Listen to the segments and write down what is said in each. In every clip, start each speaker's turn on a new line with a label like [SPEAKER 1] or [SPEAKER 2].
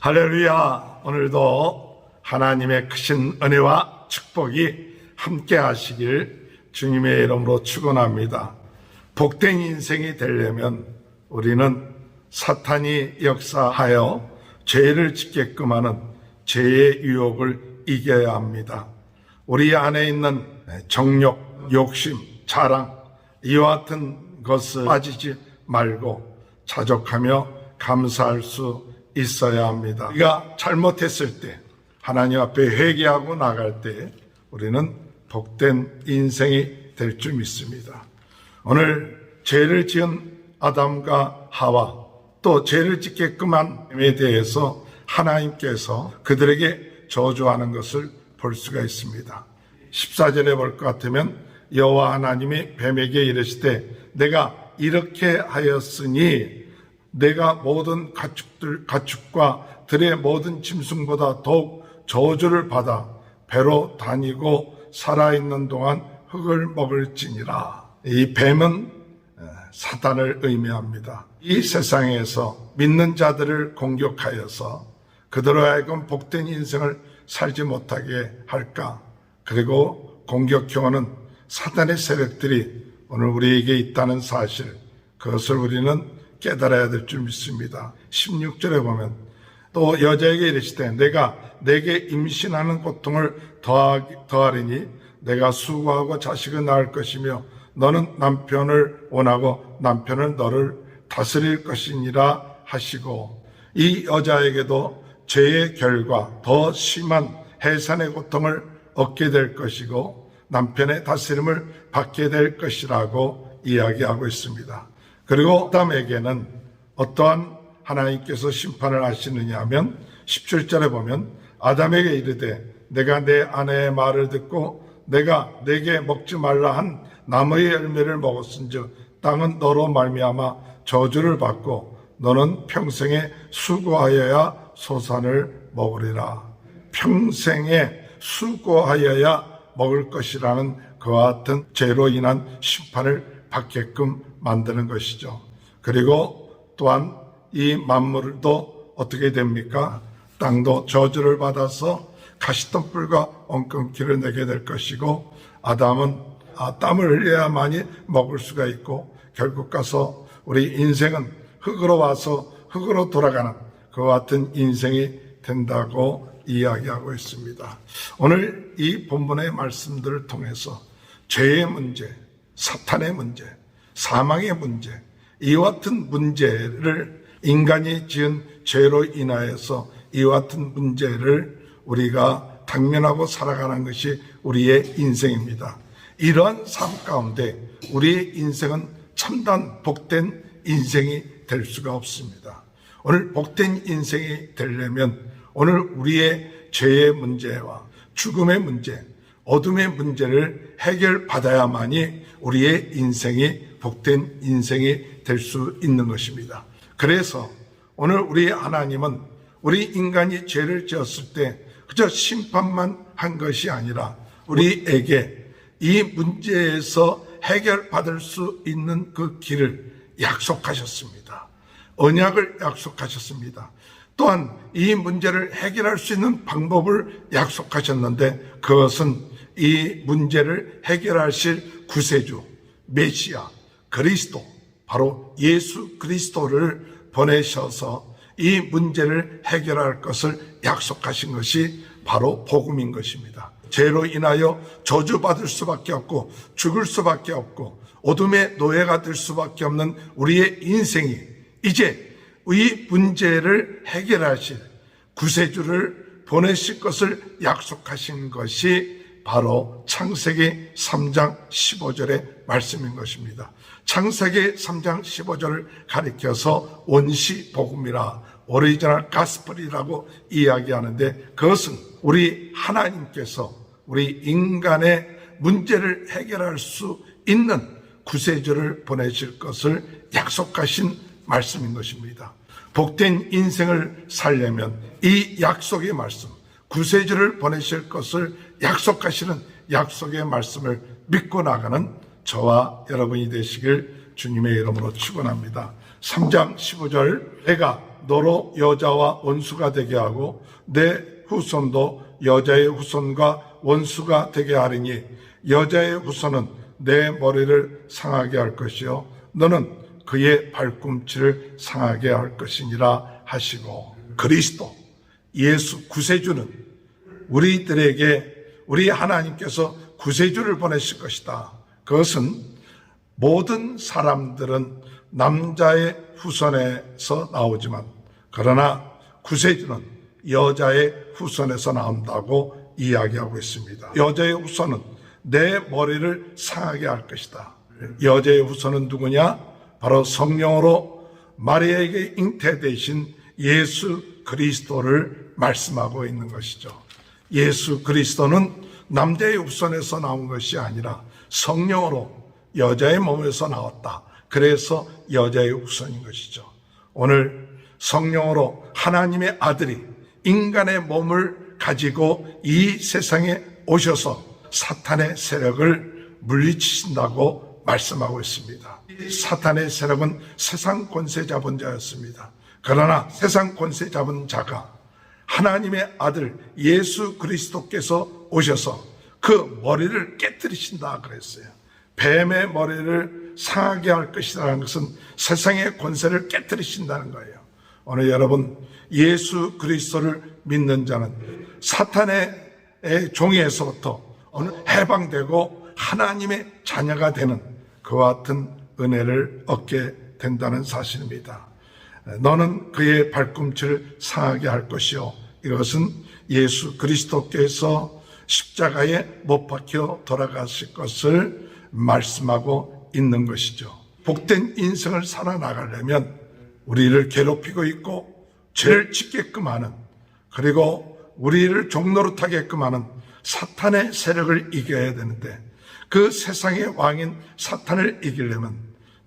[SPEAKER 1] 할렐루야. 오늘도 하나님의 크신 은혜와 축복이 함께 하시길 주님의 이름으로 축원합니다. 복된 인생이 되려면 우리는 사탄이 역사하여 죄를 짓게끔 하는 죄의 유혹을 이겨야 합니다. 우리 안에 있는 정욕, 욕심, 자랑 이와 같은 것을 빠지지 말고 자족하며 감사할 수 있어야 합니다. 우리가 잘못했을 때 하나님 앞에 회개하고 나갈 때 우리는 복된 인생이 될 줄 믿습니다. 오늘 죄를 지은 아담과 하와 또 죄를 짓게끔 한에 대해서 하나님께서 그들에게 저주하는 것을 볼 수가 있습니다. 14절에 볼 것 같으면 여호와 하나님이 뱀에게 이르시되 내가 이렇게 하였으니 내가 모든 가축들, 가축과 들의 모든 짐승보다 더욱 저주를 받아 배로 다니고 살아있는 동안 흙을 먹을지니라. 이 뱀은 사단을 의미합니다. 이 세상에서 믿는 자들을 공격하여서 그들로 하여금 복된 인생을 살지 못하게 할까. 그리고 공격형은 사단의 세력들이 오늘 우리에게 있다는 사실, 그것을 우리는 깨달아야 될 줄 믿습니다. 16절에 보면 또 여자에게 이르시되 내가 내게 임신하는 고통을 더하리니 내가 수고하고 자식을 낳을 것이며 너는 남편을 원하고 남편은 너를 다스릴 것이니라 하시고 이 여자에게도 죄의 결과 더 심한 해산의 고통을 얻게 될 것이고 남편의 다스림을 받게 될 것이라고 이야기하고 있습니다. 그리고 아담에게는 어떠한 하나님께서 심판을 하시느냐 하면 17절에 보면 아담에게 이르되 내가 내 아내의 말을 듣고 내가 내게 먹지 말라 한 나무의 열매를 먹었은즉 땅은 너로 말미암아 저주를 받고 너는 평생에 수고하여야 소산을 먹으리라. 평생에 수고하여야 먹을 것이라는 그와 같은 죄로 인한 심판을 받게끔 만드는 것이죠. 그리고 또한 이 만물도 어떻게 됩니까? 땅도 저주를 받아서 가시덤불과 엉겅퀴를 내게 될 것이고 아담은 아, 땀을 흘려야만이 먹을 수가 있고 결국 가서 우리 인생은 흙으로 와서 흙으로 돌아가는 그와 같은 인생이 된다고 이야기하고 있습니다. 오늘 이 본문의 말씀들을 통해서 죄의 문제, 사탄의 문제, 사망의 문제, 이와 같은 문제를 인간이 지은 죄로 인하여서 이와 같은 문제를 우리가 당면하고 살아가는 것이 우리의 인생입니다. 이러한 삶 가운데 우리의 인생은 참단 복된 인생이 될 수가 없습니다. 오늘 복된 인생이 되려면 오늘 우리의 죄의 문제와 죽음의 문제, 어둠의 문제를 해결받아야만이 우리의 인생이 복된 인생이 될 수 있는 것입니다. 그래서 오늘 우리 하나님은 우리 인간이 죄를 지었을 때 그저 심판만 한 것이 아니라 우리에게 이 문제에서 해결받을 수 있는 그 길을 약속하셨습니다. 언약을 약속하셨습니다. 또한 이 문제를 해결할 수 있는 방법을 약속하셨는데 그것은 이 문제를 해결하실 구세주, 메시아, 그리스도, 바로 예수 그리스도를 보내셔서 이 문제를 해결할 것을 약속하신 것이 바로 복음인 것입니다. 죄로 인하여 저주받을 수밖에 없고 죽을 수밖에 없고 어둠의 노예가 될 수밖에 없는 우리의 인생이 이제 이 문제를 해결하실 구세주를 보내실 것을 약속하신 것이 바로 창세기 3장 15절의 말씀인 것입니다. 창세기 3장 15절을 가리켜서 원시 복음이라 오리지널 가스퍼리라고 이야기하는데 그것은 우리 하나님께서 우리 인간의 문제를 해결할 수 있는 구세주를 보내실 것을 약속하신 말씀인 것입니다. 복된 인생을 살려면 이 약속의 말씀, 구세주를 보내실 것을 약속하시는 약속의 말씀을 믿고 나가는 저와 여러분이 되시길 주님의 이름으로 축원합니다. 3장 15절 내가 너로 여자와 원수가 되게 하고 내 후손도 여자의 후손과 원수가 되게 하리니 여자의 후손은 내 머리를 상하게 할 것이요 너는 그의 발꿈치를 상하게 할 것이니라 하시고 그리스도 예수 구세주는 우리들에게 우리 하나님께서 구세주를 보내실 것이다. 그것은 모든 사람들은 남자의 후손에서 나오지만 그러나 구세주는 여자의 후손에서 나온다고 이야기하고 있습니다. 여자의 후손은 내 머리를 상하게 할 것이다. 여자의 후손은 누구냐? 바로 성령으로 마리아에게 잉태되신 예수 그리스도를 말씀하고 있는 것이죠. 예수 그리스도는 남자의 후손에서 나온 것이 아니라 성령으로 여자의 몸에서 나왔다. 그래서 여자의 후손인 것이죠. 오늘 성령으로 하나님의 아들이 인간의 몸을 가지고 이 세상에 오셔서 사탄의 세력을 물리치신다고 말씀하고 있습니다. 사탄의 세력은 세상 권세 잡은 자였습니다. 그러나 세상 권세 잡은 자가 하나님의 아들 예수 그리스도께서 오셔서 그 머리를 깨뜨리신다 그랬어요. 뱀의 머리를 상하게 할 것이라는 것은 세상의 권세를 깨뜨리신다는 거예요. 오늘 여러분 예수 그리스도를 믿는 자는 사탄의 종에서부터 오늘 해방되고 하나님의 자녀가 되는 그와 같은 은혜를 얻게 된다는 사실입니다. 너는 그의 발꿈치를 상하게 할 것이요. 이것은 예수 그리스도께서 십자가에 못 박혀 돌아가실 것을 말씀하고 있는 것이죠. 복된 인생을 살아나가려면 우리를 괴롭히고 있고 죄를 짓게끔 하는 그리고 우리를 종노릇하게끔 하는 사탄의 세력을 이겨야 되는데 그 세상의 왕인 사탄을 이기려면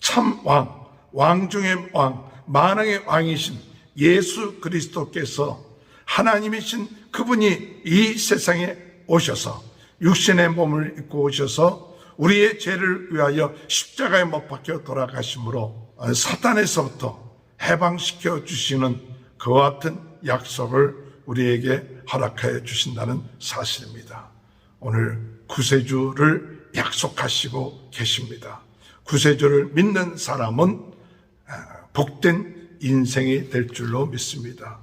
[SPEAKER 1] 참 왕, 왕 중의 왕, 만왕의 왕이신 예수 그리스도께서 하나님이신 그분이 이 세상에 오셔서 육신의 몸을 입고 오셔서 우리의 죄를 위하여 십자가에 못 박혀 돌아가심으로 사탄에서부터 해방시켜 주시는 그와 같은 약속을 우리에게 허락하여 주신다는 사실입니다. 오늘 구세주를 약속하시고 계십니다. 구세주를 믿는 사람은 복된 인생이 될 줄로 믿습니다.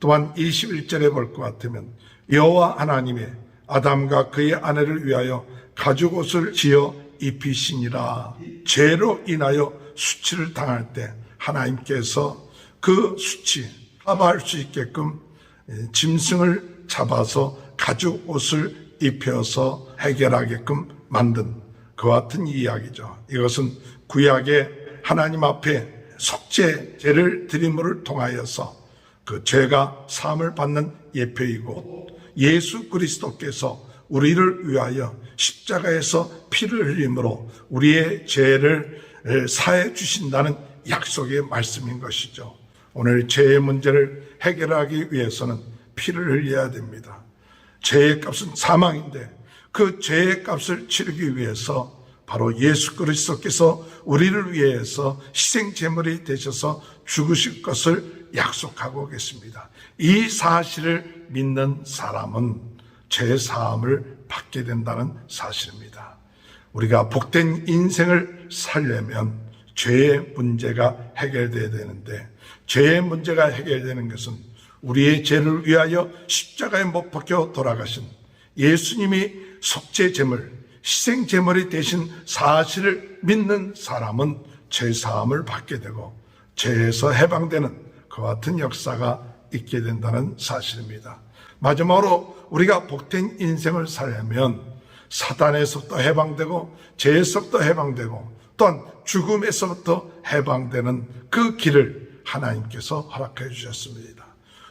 [SPEAKER 1] 또한 21절에 볼 것 같으면 여호와 하나님의 아담과 그의 아내를 위하여 가죽 옷을 지어 입히시니라. 죄로 인하여 수치를 당할 때 하나님께서 그 수치 사할수 있게끔 예, 짐승을 잡아서 가죽 옷을 입혀서 해결하게끔 만든 그와 같은 이야기죠. 이것은 구약의 하나님 앞에 속죄 죄를 드림을 통하여서 그 죄가 사을 받는 예표이고 예수 그리스도께서 우리를 위하여 십자가에서 피를 흘림으로 우리의 죄를 사해 주신다는 약속의 말씀인 것이죠. 오늘 죄의 문제를 해결하기 위해서는 피를 흘려야 됩니다. 죄의 값은 사망인데 그 죄의 값을 치르기 위해서 바로 예수 그리스도께서 우리를 위해서 희생 제물이 되셔서 죽으실 것을 약속하고 계십니다. 이 사실을 믿는 사람은 죄의 사함을 받게 된다는 사실입니다. 우리가 복된 인생을 살려면 죄의 문제가 해결돼야 되는데 죄의 문제가 해결되는 것은 우리의 죄를 위하여 십자가에 못 박혀 돌아가신 예수님이 속죄 제물, 희생 제물이 대신 사실을 믿는 사람은 죄 사함을 받게 되고 죄에서 해방되는 그와 같은 역사가 있게 된다는 사실입니다. 마지막으로 우리가 복된 인생을 살려면 사단에서부터 해방되고 죄에서부터 해방되고 또한 죽음에서부터 해방되는 그 길을 하나님께서 허락해 주셨습니다.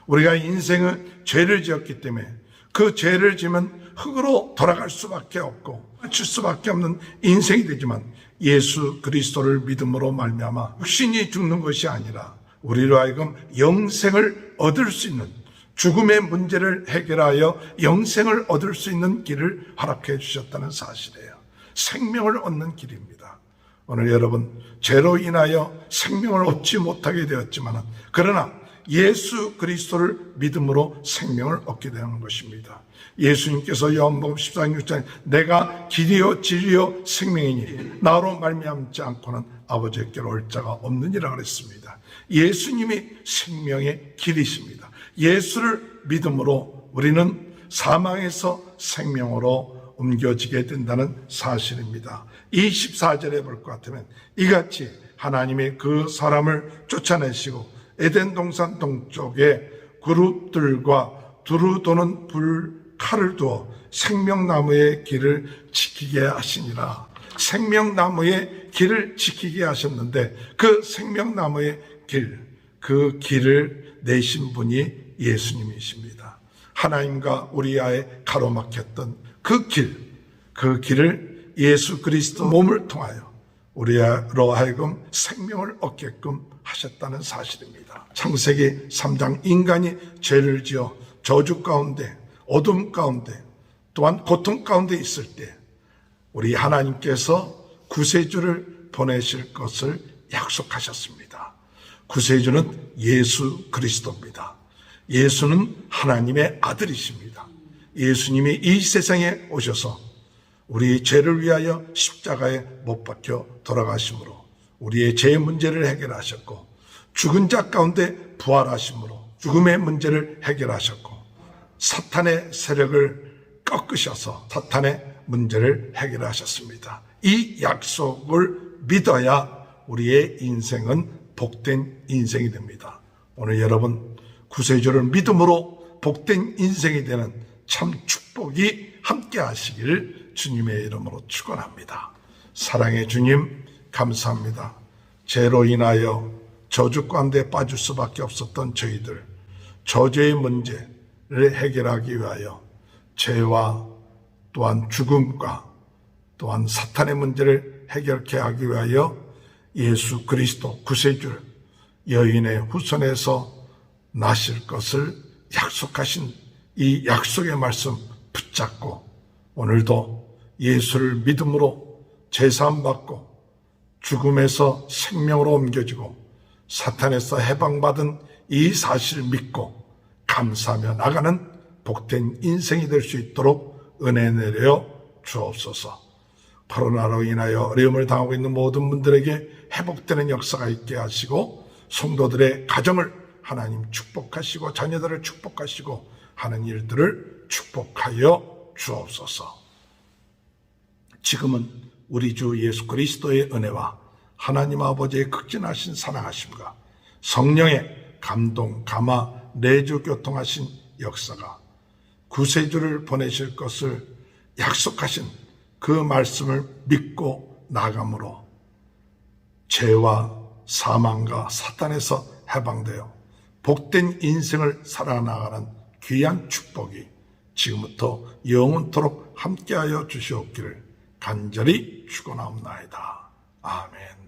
[SPEAKER 1] 우리가 인생을 죄를 지었기 때문에 그 죄를 지면 흙으로 돌아갈 수밖에 없고 칠 수밖에 없는 인생이 되지만 예수 그리스도를 믿음으로 말미암아 육신이 죽는 것이 아니라 우리로 하여금 영생을 얻을 수 있는 죽음의 문제를 해결하여 영생을 얻을 수 있는 길을 허락해 주셨다는 사실이에요. 생명을 얻는 길입니다. 오늘 여러분 죄로 인하여 생명을 얻지 못하게 되었지만 그러나 예수 그리스도를 믿음으로 생명을 얻게 되는 것입니다. 예수님께서 요한복음 14장 6장 내가 길이요 진리요 생명이니 나로 말미암지 않고는 아버지께로 올 자가 없느니라 그랬습니다. 예수님이 생명의 길이십니다. 예수를 믿음으로 우리는 사망에서 생명으로 옮겨지게 된다는 사실입니다. 24절에 볼 것 같으면 이같이 하나님의 그 사람을 쫓아내시고 에덴 동산 동쪽에 그룹들과 두루 도는 불 칼을 두어 생명나무의 길을 지키게 하시니라. 생명나무의 길을 지키게 하셨는데 그 생명나무의 길, 그 길을 내신 분이 예수님이십니다. 하나님과 우리아에 가로막혔던 그 길, 그 길을 예수 그리스도 몸을 통하여 우리로 하여금 생명을 얻게끔 하셨다는 사실입니다. 창세기 3장 인간이 죄를 지어 저주 가운데 어둠 가운데 또한 고통 가운데 있을 때 우리 하나님께서 구세주를 보내실 것을 약속하셨습니다. 구세주는 예수 그리스도입니다. 예수는 하나님의 아들이십니다. 예수님이 이 세상에 오셔서 우리의 죄를 위하여 십자가에 못 박혀 돌아가심으로 우리의 죄 문제를 해결하셨고 죽은 자 가운데 부활하심으로 죽음의 문제를 해결하셨고 사탄의 세력을 꺾으셔서 사탄의 문제를 해결하셨습니다. 이 약속을 믿어야 우리의 인생은 복된 인생이 됩니다. 오늘 여러분 구세주를 믿음으로 복된 인생이 되는 참 축복이 함께 하시길 주님의 이름으로 축원합니다. 사랑의 주님 감사합니다. 죄로 인하여 저주관대에 빠질 수밖에 없었던 저희들 저주의 문제 해결하기 위하여 죄와 또한 죽음과 또한 사탄의 문제를 해결케 하기 위하여 예수 그리스도 구세주를 여인의 후손에서 나실 것을 약속하신 이 약속의 말씀 붙잡고 오늘도 예수를 믿음으로 재산 받고 죽음에서 생명으로 옮겨지고 사탄에서 해방받은 이 사실을 믿고 감사하며 나가는 복된 인생이 될 수 있도록 은혜 내려 주옵소서. 코로나로 인하여 어려움을 당하고 있는 모든 분들에게 회복되는 역사가 있게 하시고 성도들의 가정을 하나님 축복하시고 자녀들을 축복하시고 하는 일들을 축복하여 주옵소서. 지금은 우리 주 예수 그리스도의 은혜와 하나님 아버지의 극진하신 사랑하심과 성령의 감동, 감화, 내주 교통하신 역사가 구세주를 보내실 것을 약속하신 그 말씀을 믿고 나감으로 죄와 사망과 사탄에서 해방되어 복된 인생을 살아나가는 귀한 축복이 지금부터 영원토록 함께하여 주시옵기를 간절히 축원하옵나이다. 아멘.